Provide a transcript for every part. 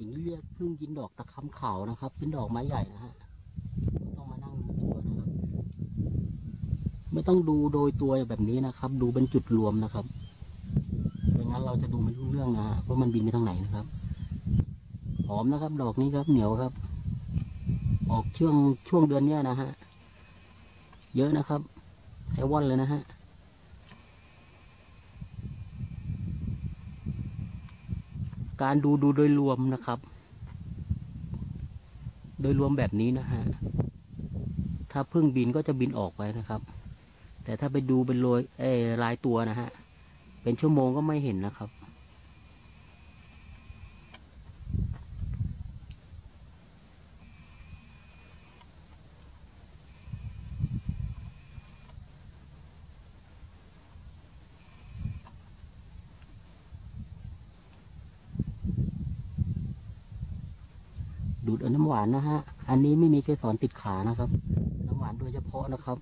อย่างนี้เรียกพึ่งกินดอกตะคำขาวนะครับ เป็นดอกไม้ใหญ่นะฮะก็ต้องมานั่งดูตัวนะครับ ไม่ต้องดูโดยตัวแบบนี้นะครับ ดูเป็นจุดรวมนะครับไม่งั้นเราจะดูไม่รู้เรื่องนะฮะว่ามันบินไปทางไหนนะครับหอมนะครับ ดอกนี้ครับ เหนียวครับ ออกช่วงช่วงเดือนเนี้ยนะฮะเยอะนะครับไอวอนเลยนะฮะ การดูดูโดยรวมนะครับ โดยรวมแบบนี้นะฮะ ถ้าพึ่งบินก็จะบินออกไปนะครับ แต่ถ้าไปดูเป็นรยเอยลายตัวนะฮะ เป็นชั่วโมงก็ไม่เห็นนะครับ ดูดเอาน้ำหวานนะฮะ อันนี้ไม่มีเกสรติดขานะครับ น้ำหวานโดยเฉพาะนะครับ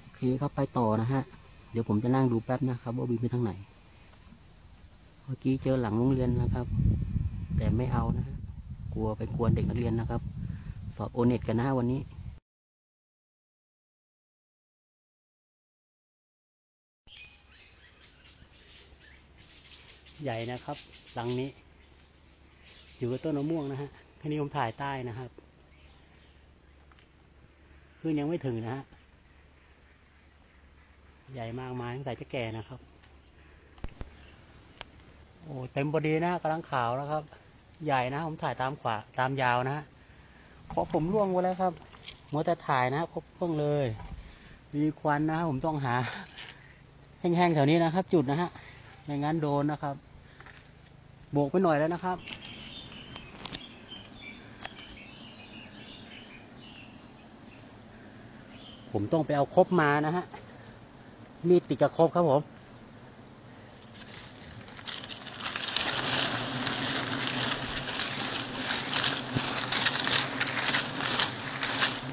โอเคครับไปต่อนะฮะ เดี๋ยวผมจะนั่งดูแป๊บนะครับ ว่าบินไปทางไหน เมื่อกี้เจอหลังโรงเรียนนะครับ แต่ไม่เอานะฮะ กลัวไปกวนเด็กนักเรียนนะครับ สอบโอเน็ตกันนะวันนี้ ใหญ่นะครับ หลังนี้ อยู่กับต้นมะม่วงนะฮะทีนี้ผมถ่ายใต้นะครับขึ้นยังไม่ถึงนะฮะ ใหญ่มากไม้ตั้งแต่จะแก่นะครับ โอ้เต็มพอดีนะฮะกำลังขาวแล้วครับ ใหญ่นะผมถ่ายตามขวาตามยาวนะเพราะผมร่วงไปแล้วครับมัวแต่ถ่ายนะพบเพิ่งเลย มีควันนะฮะผมต้องหา แห้งๆแถวนี้นะครับ จุดนะฮะไม่งั้นโดนนะครับ โบกไปหน่อยแล้วนะครับ ผมต้องไปเอาครบมานะฮะ มีดติดกับครบครับผม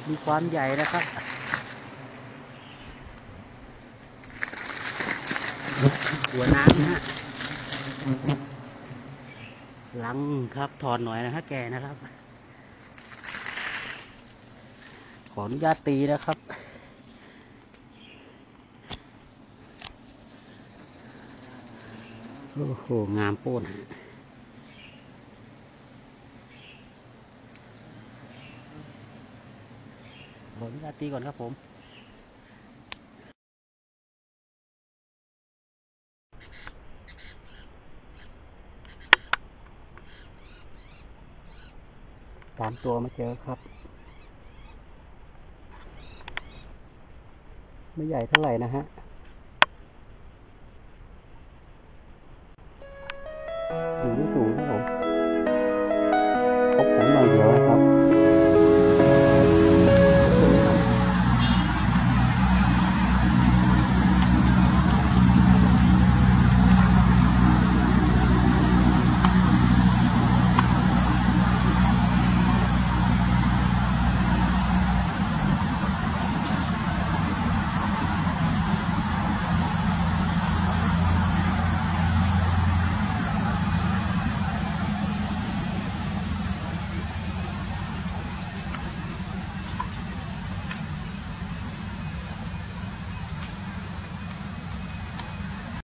มีความใหญ่นะครับ หัวน้ำนะฮะ ลังครับ ถอดหน่อยนะฮะแกนะครับ ขออนุญาตตีนะครับ โอ้โห งามโป้นฮะขออนุญาตตีก่อนครับผม ตามตัวมาเจอครับ ไม่ใหญ่เท่าไหร่นะฮะ